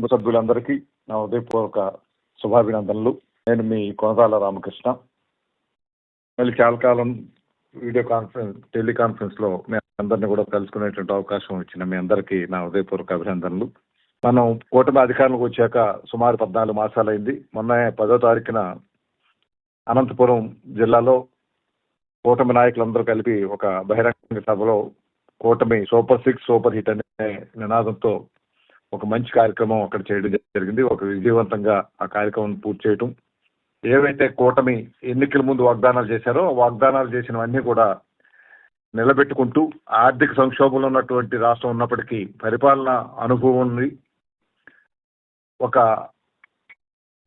కుటుంబ సభ్యులందరికీ నా ఉదయపూర్వక శుభాభినందనలు. నేను మీ కొనదాల రామకృష్ణ. మళ్ళీ చాలా కాలం వీడియో కాన్ఫరెన్స్ టెలికాన్ఫరెన్స్లో మీ అందరిని కూడా కలుసుకునేటువంటి అవకాశం ఇచ్చిన మీ అందరికీ నా హృదయపూర్వక అభినందనలు. మనం కూటమి అధికారంలోకి వచ్చాక సుమారు పద్నాలుగు మాసాలైంది. మొన్న పదో తారీఖున అనంతపురం జిల్లాలో కూటమి నాయకులందరూ కలిపి ఒక బహిరంగ సభలో కూటమి సూపర్ సిక్స్ సూపర్ హిట్ అనే నినాదంతో ఒక మంచి కార్యక్రమం అక్కడ చేయడం జరిగింది. ఒక విజయవంతంగా ఆ కార్యక్రమం పూర్తి చేయటం. ఏవైతే కూటమి ఎన్నికల ముందు వాగ్దానాలు చేశారో వాగ్దానాలు చేసినవన్నీ కూడా నిలబెట్టుకుంటూ ఆర్థిక సంక్షోభంలో ఉన్నటువంటి రాష్ట్రం ఉన్నప్పటికీ పరిపాలన అనుభవం ఉంది ఒక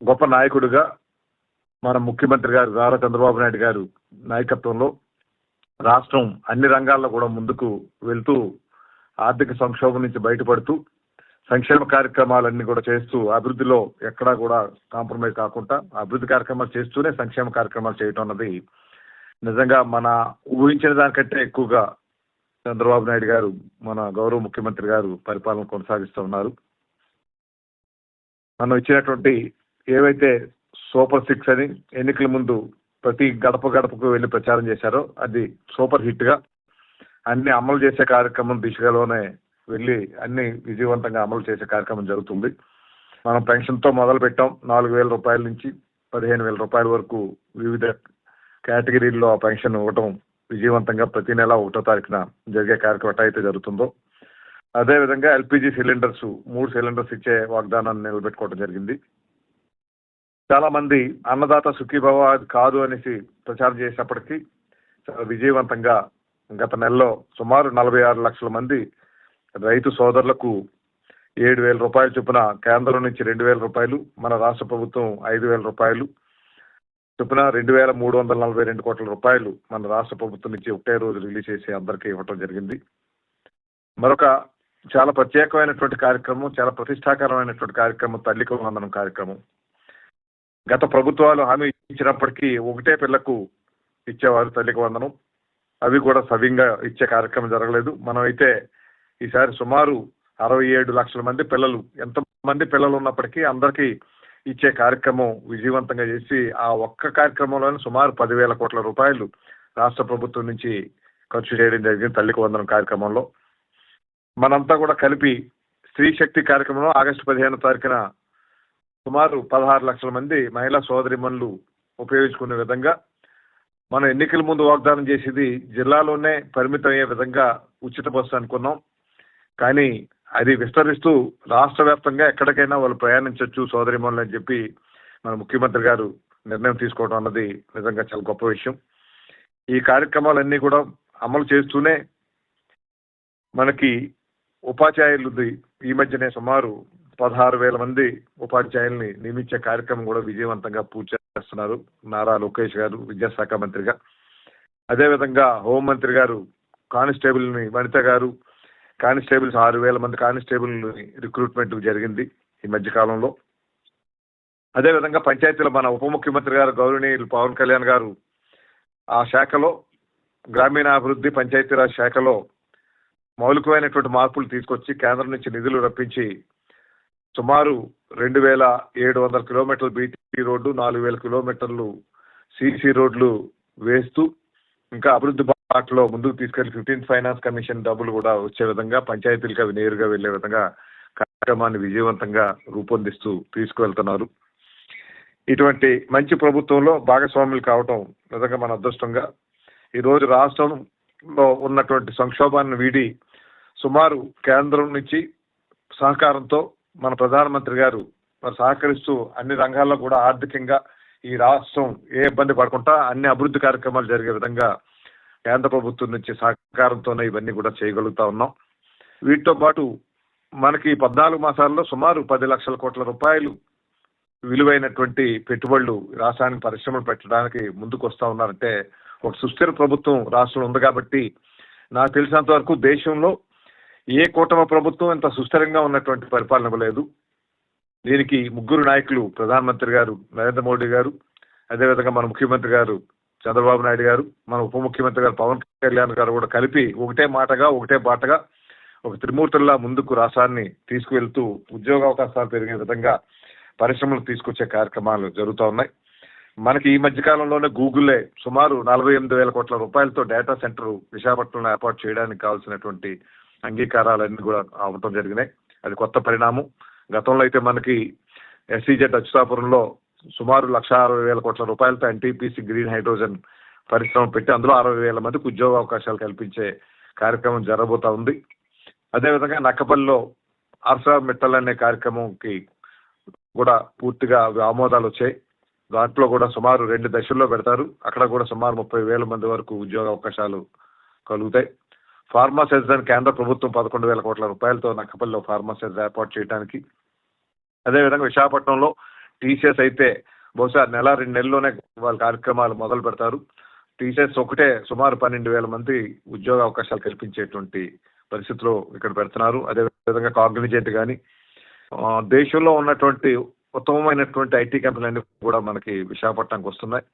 గొప్ప నాయకుడిగా మన ముఖ్యమంత్రి గారు నారా చంద్రబాబు నాయుడు గారు నాయకత్వంలో రాష్ట్రం అన్ని రంగాల్లో కూడా ముందుకు వెళ్తూ ఆర్థిక సంక్షోభం నుంచి బయటపడుతూ సంక్షేమ కార్యక్రమాలన్నీ కూడా చేస్తూ అభివృద్ధిలో ఎక్కడా కూడా కాంప్రమైజ్ కాకుండా అభివృద్ధి కార్యక్రమాలు చేస్తూనే సంక్షేమ కార్యక్రమాలు చేయటం అన్నది నిజంగా మన ఊహించిన దానికంటే ఎక్కువగా చంద్రబాబు నాయుడు గారు మన గౌరవ ముఖ్యమంత్రి గారు పరిపాలన కొనసాగిస్తూ ఉన్నారు. మనం ఇచ్చినటువంటి ఏవైతే సూపర్ సిక్స్ అని ఎన్నికల ముందు ప్రతి గడప గడపకు వెళ్ళి ప్రచారం చేశారో అది సూపర్ హిట్గా అన్ని అమలు చేసే కార్యక్రమం దిశగాలోనే వెళ్ళి అన్ని విజయవంతంగా అమలు చేసే కార్యక్రమం జరుగుతుంది. మనం పెన్షన్తో మొదలు పెట్టాం. నాలుగు వేల రూపాయల నుంచి పదిహేను వేల రూపాయల వరకు వివిధ కేటగిరీల్లో ఆ పెన్షన్ ఇవ్వటం విజయవంతంగా ప్రతి నెల ఒకటో తారీఖున జరిగే కార్యక్రమం అయితే జరుగుతుందో. అదే విధంగా ఎల్పిజి సిలిండర్స్ మూడు సిలిండర్స్ ఇచ్చే వాగ్దానాన్ని నిలబెట్టుకోవడం జరిగింది. చాలా మంది అన్నదాత సుఖీభవ అది కాదు అనేసి ప్రచారం చేసినప్పటికీ చాలా విజయవంతంగా గత నెలలో సుమారు నలభై ఆరు లక్షల మంది రైతు సోదరులకు ఏడు వేల రూపాయల చొప్పున కేంద్రం నుంచి రెండు వేల రూపాయలు మన రాష్ట్ర ప్రభుత్వం ఐదు వేల రూపాయలు చొప్పున రెండు వేల మూడు వందల నలభై రెండు కోట్ల రూపాయలు మన రాష్ట్ర ప్రభుత్వం నుంచి ఒకటే రోజు రిలీజ్ చేసి అందరికీ ఇవ్వటం జరిగింది. మరొక చాలా ప్రత్యేకమైనటువంటి కార్యక్రమం చాలా ప్రతిష్టాకరమైనటువంటి కార్యక్రమం తల్లికి వందనం కార్యక్రమం. గత ప్రభుత్వాలు హామీ ఇచ్చినప్పటికీ ఒకటే పిల్లకు ఇచ్చేవారు తల్లికి వందనం. అవి కూడా సవ్యంగా ఇచ్చే కార్యక్రమం జరగలేదు. మనం అయితే ఈసారి సుమారు అరవై ఏడు లక్షల మంది పిల్లలు ఎంతమంది పిల్లలు ఉన్నప్పటికీ అందరికీ ఇచ్చే కార్యక్రమం విజయవంతంగా చేసి ఆ ఒక్క కార్యక్రమంలోనే సుమారు పదివేల కోట్ల రూపాయలు రాష్ట్ర ప్రభుత్వం నుంచి ఖర్చు చేయడం జరిగింది తల్లికి వందనం కార్యక్రమంలో. మనంతా కూడా కలిపి స్త్రీ శక్తి కార్యక్రమంలో ఆగస్టు పదిహేను తారీఖున సుమారు పదహారు లక్షల మంది మహిళా సోదరిమణులు ఉపయోగించుకునే విధంగా మనం ఎన్నికల ముందు వాగ్దానం చేసేది జిల్లాలోనే పరిమితం అయ్యే విధంగా ఉచిత బస్సు అనుకున్నాం. కానీ అది విస్తరిస్తూ రాష్ట్ర వ్యాప్తంగా ఎక్కడికైనా వాళ్ళు ప్రయాణించవచ్చు సోదరిమణులు అని చెప్పి మన ముఖ్యమంత్రి గారు నిర్ణయం తీసుకోవడం అన్నది నిజంగా చాలా గొప్ప విషయం. ఈ కార్యక్రమాలన్నీ కూడా అమలు చేస్తూనే మనకి ఉపాధ్యాయులు ఈ మధ్యనే సుమారు పదహారు వేల మంది ఉపాధ్యాయుల్ని నియమించే కార్యక్రమం కూడా విజయవంతంగా పూర్తి చేస్తున్నారు నారా లోకేష్ గారు విద్యాశాఖ మంత్రిగా. అదేవిధంగా హోంమంత్రి గారు కానిస్టేబుల్ని వనిత గారు కానిస్టేబుల్స్ ఆరు వేల మంది కానిస్టేబుల్ రిక్రూట్మెంట్ జరిగింది ఈ మధ్య కాలంలో. అదేవిధంగా పంచాయతీలో మన ఉప ముఖ్యమంత్రి గారు గౌరవనీయులు పవన్ కళ్యాణ్ గారు ఆ శాఖలో గ్రామీణాభివృద్ధి పంచాయతీరాజ్ శాఖలో మౌలికమైనటువంటి మార్పులు తీసుకొచ్చి కేంద్రం నుంచి నిధులు రప్పించి సుమారు రెండు వేల ఏడు వందల కిలోమీటర్ల బీటీ రోడ్డు నాలుగు వేల కిలోమీటర్లు సిసి రోడ్లు వేస్తూ ఇంకా అభివృద్ధి వాటిలో ముందుకు తీసుకెళ్ళి ఫిఫ్టీన్త్ ఫైనాన్స్ కమిషన్ డబ్బులు కూడా వచ్చే విధంగా పంచాయతీలకు అవి నేరుగా వెళ్ళే విధంగా కార్యక్రమాన్ని విజయవంతంగా రూపొందిస్తూ తీసుకువెళ్తున్నారు. ఇటువంటి మంచి ప్రభుత్వంలో భాగస్వాములు కావటం నిజంగా మన అదృష్టంగా ఈరోజు రాష్ట్రంలో ఉన్నటువంటి సంక్షోభాన్ని వీడి సుమారు కేంద్రం నుంచి సహకారంతో మన ప్రధానమంత్రి గారు మరి సహకరిస్తూ అన్ని రంగాల్లో కూడా ఆర్థికంగా ఈ రాష్ట్రం ఏ ఇబ్బంది పడకుండా అన్ని అభివృద్ధి కార్యక్రమాలు జరిగే విధంగా కేంద్ర ప్రభుత్వం నుంచి సహకారంతోనే ఇవన్నీ కూడా చేయగలుగుతా ఉన్నాం. వీటితో పాటు మనకి పద్నాలుగు మాసాల్లో సుమారు పది లక్షల కోట్ల రూపాయలు విలువైనటువంటి పెట్టుబడులు రాష్ట్రానికి పరిశ్రమలు పెట్టడానికి ముందుకు వస్తూ ఉన్నారంటే ఒక సుస్థిర ప్రభుత్వం రాష్ట్రంలో ఉంది కాబట్టి నాకు తెలిసినంత వరకు దేశంలో ఏ కూటమి ప్రభుత్వం ఇంత సుస్థిరంగా ఉన్నటువంటి పరిపాలన ఇవ్వలేదు. దీనికి ముగ్గురు నాయకులు ప్రధానమంత్రి గారు నరేంద్ర మోడీ గారు అదేవిధంగా మన ముఖ్యమంత్రి గారు చంద్రబాబు నాయుడు గారు మన ఉప ముఖ్యమంత్రి గారు పవన్ కళ్యాణ్ గారు కూడా కలిపి ఒకటే మాటగా ఒకటే బాటగా ఒక త్రిమూర్తుల్లా ముందుకు రాష్ట్రాన్ని తీసుకువెళ్తూ ఉద్యోగ అవకాశాలు పెరిగే విధంగా పరిశ్రమలు తీసుకొచ్చే కార్యక్రమాలు జరుగుతూ ఉన్నాయి. మనకి ఈ మధ్యకాలంలోనే గూగులే గూగుల్లే సుమారు నలభై ఎనిమిది వేల కోట్ల రూపాయలతో డేటా సెంటర్ విశాఖపట్నంలో ఏర్పాటు చేయడానికి కావాల్సినటువంటి అంగీకారాలన్నీ కూడా అవటం జరిగినాయి. అది కొత్త పరిణామం. గతంలో అయితే మనకి ఎస్సీజెడ్ అచ్యుతాపురంలో సుమారు లక్ష అరవై వేల కోట్ల రూపాయలతో ఎన్టీపీసీ గ్రీన్ హైడ్రోజన్ పరిశ్రమ పెట్టి అందులో అరవై వేల మందికి ఉద్యోగ అవకాశాలు కల్పించే కార్యక్రమం జరగబోతా ఉంది. అదేవిధంగా నక్కపల్లిలో ఆర్సా మిట్టల్ అనే కార్యక్రమంకి కూడా పూర్తిగా ఆమోదాలు వచ్చాయి. దాంట్లో కూడా సుమారు రెండు దశల్లో పెడతారు. అక్కడ కూడా సుమారు ముప్పై వేల మంది వరకు ఉద్యోగ అవకాశాలు కలుగుతాయి. ఫార్మా అని కేంద్ర ప్రభుత్వం పదకొండు వేల కోట్ల రూపాయలతో నక్కపల్లిలో ఫార్మా ఏర్పాటు చేయడానికి అదేవిధంగా విశాఖపట్నంలో టీసీఎస్ అయితే బహుశా నెల రెండు నెలల్లోనే వాళ్ళ కార్యక్రమాలు మొదలు పెడతారు. టీసీఎస్ ఒకటే సుమారు పన్నెండు వేల మంది ఉద్యోగ అవకాశాలు కల్పించేటువంటి పరిస్థితిలో ఇక్కడ పెడుతున్నారు. అదేవిధంగా కాగ్నిజెంట్ కానీ దేశంలో ఉన్నటువంటి ఉత్తమమైనటువంటి ఐటీ కంపెనీలన్నీ కూడా మనకి విశాఖపట్నంకి వస్తున్నాయి.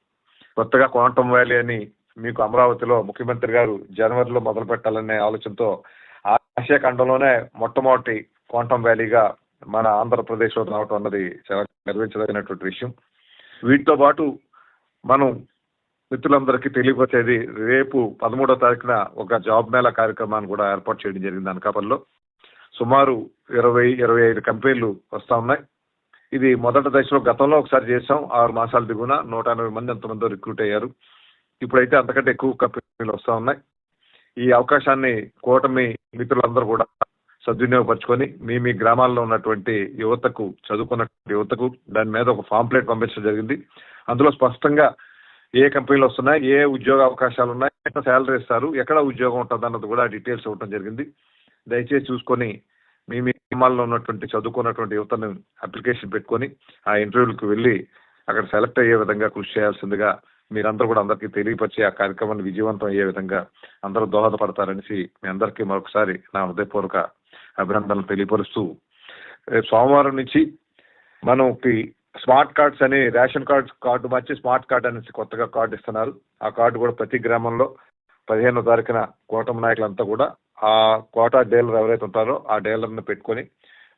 కొత్తగా క్వాంటమ్ వ్యాలీ అని మీకు అమరావతిలో ముఖ్యమంత్రి గారు జనవరిలో మొదలు పెట్టాలనే ఆలోచనతో ఆసియా ఖండంలోనే మొట్టమొదటి క్వాంటమ్ వ్యాలీగా మన ఆంధ్రప్రదేశ్లో రావటం అన్నది చాలా గర్వించదగినటువంటి విషయం. వీటితో పాటు మనం మిత్రులందరికీ తెలియపరిచేది రేపు పదమూడో తారీఖున ఒక జాబ్ మేళా కార్యక్రమాన్ని కూడా ఏర్పాటు చేయడం జరిగింది అనకాపల్లిలో. సుమారు ఇరవై ఇరవై ఐదు కంపెనీలు వస్తూ ఉన్నాయి. ఇది మొదటి దశలో గతంలో ఒకసారి చేసాం ఆరు మాసాల దిగున నూట ఎనభై మంది ఎంతమందో రిక్రూట్ అయ్యారు. ఇప్పుడైతే అంతకంటే ఎక్కువ కంపెనీలు వస్తూ ఉన్నాయి. ఈ అవకాశాన్ని కూటమి మిత్రులందరూ కూడా సద్వినియోగపరచుకొని మీ మీ గ్రామాల్లో ఉన్నటువంటి యువతకు చదువుకున్న యువతకు దాని మీద ఒక ఫాంప్లెట్ పంపించడం జరిగింది. అందులో స్పష్టంగా ఏ కంపెనీలు వస్తున్నాయి ఏ ఉద్యోగ అవకాశాలు ఉన్నాయి ఎంత శాలరీ ఇస్తారు ఎక్కడ ఉద్యోగం ఉంటుంది అన్నది కూడా డీటెయిల్స్ ఇవ్వడం జరిగింది. దయచేసి చూసుకొని మీ మీ గ్రామాల్లో ఉన్నటువంటి చదువుకున్నటువంటి యువతను అప్లికేషన్ పెట్టుకొని ఆ ఇంటర్వ్యూలకు వెళ్ళి అక్కడ సెలెక్ట్ అయ్యే విధంగా కృషి చేయాల్సిందిగా మీరందరూ కూడా అందరికీ తెలియపరిచి ఆ కార్యక్రమాన్ని విజయవంతం అయ్యే విధంగా అందరూ దోహదపడతారనేసి మీ అందరికీ మరొకసారి నా హృదయపూర్వక అభినందనలు తెలియపరుస్తూ రేపు సోమవారం నుంచి మనకి స్మార్ట్ కార్డ్స్ అని రేషన్ కార్డ్ కార్డు మార్చి స్మార్ట్ కార్డ్ అనేసి కొత్తగా కార్డు ఇస్తున్నారు. ఆ కార్డు కూడా ప్రతి గ్రామంలో పదిహేనో తారీఖున కూటమి నాయకులంతా కూడా ఆ కోటా డీలర్ ఎవరైతే ఉంటారో ఆ డీలర్ని పెట్టుకొని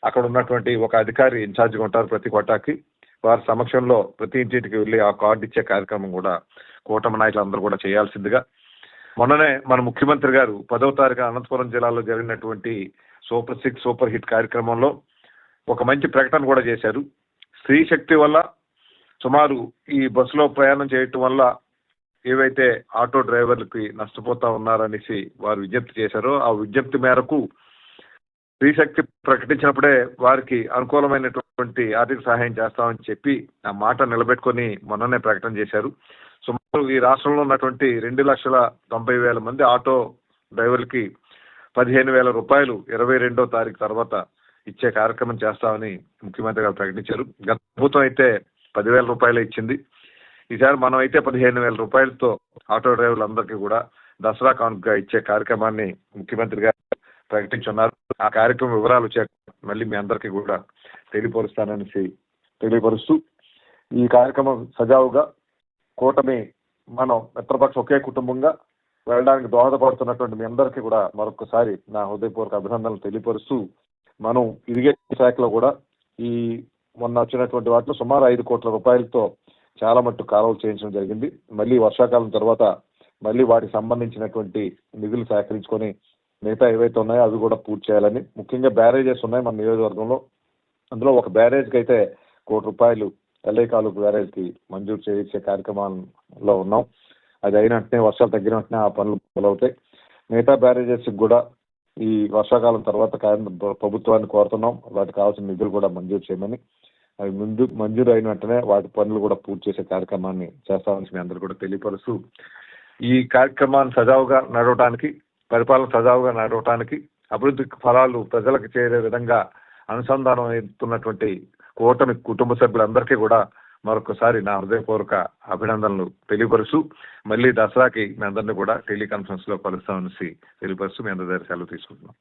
అక్కడ ఉన్నటువంటి ఒక అధికారి ఇన్ఛార్జ్గా ఉంటారు ప్రతి కోటాకి. వారి సమక్షంలో ప్రతి ఇంటికి వెళ్ళి ఆ కార్డు ఇచ్చే కార్యక్రమం కూడా కూటమి నాయకులందరూ కూడా చేయాల్సిందిగా. మొన్ననే మన ముఖ్యమంత్రి గారు పదవ తారీఖు అనంతపురం జిల్లాలో జరిగినటువంటి సూపర్ సిక్స్ సూపర్ హిట్ కార్యక్రమంలో ఒక మంచి ప్రకటన కూడా చేశారు. స్త్రీ శక్తి వల్ల సుమారు ఈ బస్సులో ప్రయాణం చేయటం వల్ల ఏవైతే ఆటో డ్రైవర్లకి నష్టపోతా ఉన్నారనేసి వారు విజ్ఞప్తి చేశారో ఆ విజ్ఞప్తి మేరకు స్త్రీ శక్తి ప్రకటించినప్పుడే వారికి అనుకూలమైనటువంటి ఆర్థిక సహాయం చేస్తామని చెప్పి ఆ మాట నిలబెట్టుకొని మొన్ననే ప్రకటన చేశారు. సుమారు ఈ రాష్ట్రంలో ఉన్నటువంటి రెండు లక్షల తొంభై వేల మంది ఆటో డ్రైవర్లకి పదిహేను వేల రూపాయలు ఇరవై రెండో తారీఖు తర్వాత ఇచ్చే కార్యక్రమం చేస్తామని ముఖ్యమంత్రి గారు ప్రకటించారు. గత ప్రభుత్వం అయితే పదివేల రూపాయలు ఇచ్చింది. ఈసారి మనం అయితే పదిహేను వేల రూపాయలతో ఆటో డ్రైవర్లందరికీ కూడా దసరా కానుకగా ఇచ్చే కార్యక్రమాన్ని ముఖ్యమంత్రి గారు ప్రకటించున్నారు. ఆ కార్యక్రమం వివరాలు వచ్చాక మళ్ళీ మీ అందరికీ కూడా తెలియపరుస్తాననేసి తెలియపరుస్తూ ఈ కార్యక్రమం సజావుగా కూటమి మనం మిత్రపక్ష ఒకే కుటుంబంగా వెళ్ళడానికి దోహదపడుతున్నటువంటి మీ అందరికీ కూడా మరొకసారి నా హృదయపూర్వక అభినందనలు తెలియపరుస్తూ మనం ఇరిగేషన్ శాఖలో కూడా ఈ మొన్న వచ్చినటువంటి వాటిలో సుమారు ఐదు కోట్ల రూపాయలతో చాలా మట్టు కాలువలు చేయించడం జరిగింది. మళ్ళీ వర్షాకాలం తర్వాత మళ్ళీ వాటికి సంబంధించినటువంటి నిధులు సేకరించుకొని మిగతా ఏవైతే ఉన్నాయో అవి కూడా పూర్తి చేయాలని. ముఖ్యంగా బ్యారేజెస్ ఉన్నాయి మన నియోజకవర్గంలో. అందులో ఒక బ్యారేజ్కి అయితే కోటి రూపాయలు ఎల్ఐ కాలుపు బ్యారేజ్కి మంజూరు చేయించే కార్యక్రమాల్లో ఉన్నాం. అది అయిన వెంటనే వర్షాలు తగ్గిన వెంటనే ఆ పనులు మొదలవుతాయి. మిగతా బ్యారేజెస్కి కూడా ఈ వర్షాకాలం తర్వాత ప్రభుత్వాన్ని కోరుతున్నాం. వాటికి కావాల్సిన నిధులు కూడా మంజూరు చేయమని. అవి ముందు మంజూరు అయిన వెంటనే వాటి పనులు కూడా పూర్తి చేసే కార్యక్రమాన్ని చేస్తామని మీ అందరూ కూడా తెలియపరుస్తూ ఈ కార్యక్రమాన్ని సజావుగా నడవటానికి పరిపాలన సజావుగా నడవటానికి అభివృద్ధి ఫలాలు ప్రజలకు చేరే విధంగా అనుసంధానం అవుతున్నటువంటి కూటమి కుటుంబ సభ్యులందరికీ కూడా మరొకసారి నా హృదయపూర్వక అభినందనలు తెలియపరుస్తూ మళ్ళీ దసరాకి మీ అందరినీ కూడా టెలికాన్ఫరెన్స్లో కలుస్తామని తెలియపరుస్తూ మీ అందరి దగ్గర సెలవు తీసుకుంటున్నాం.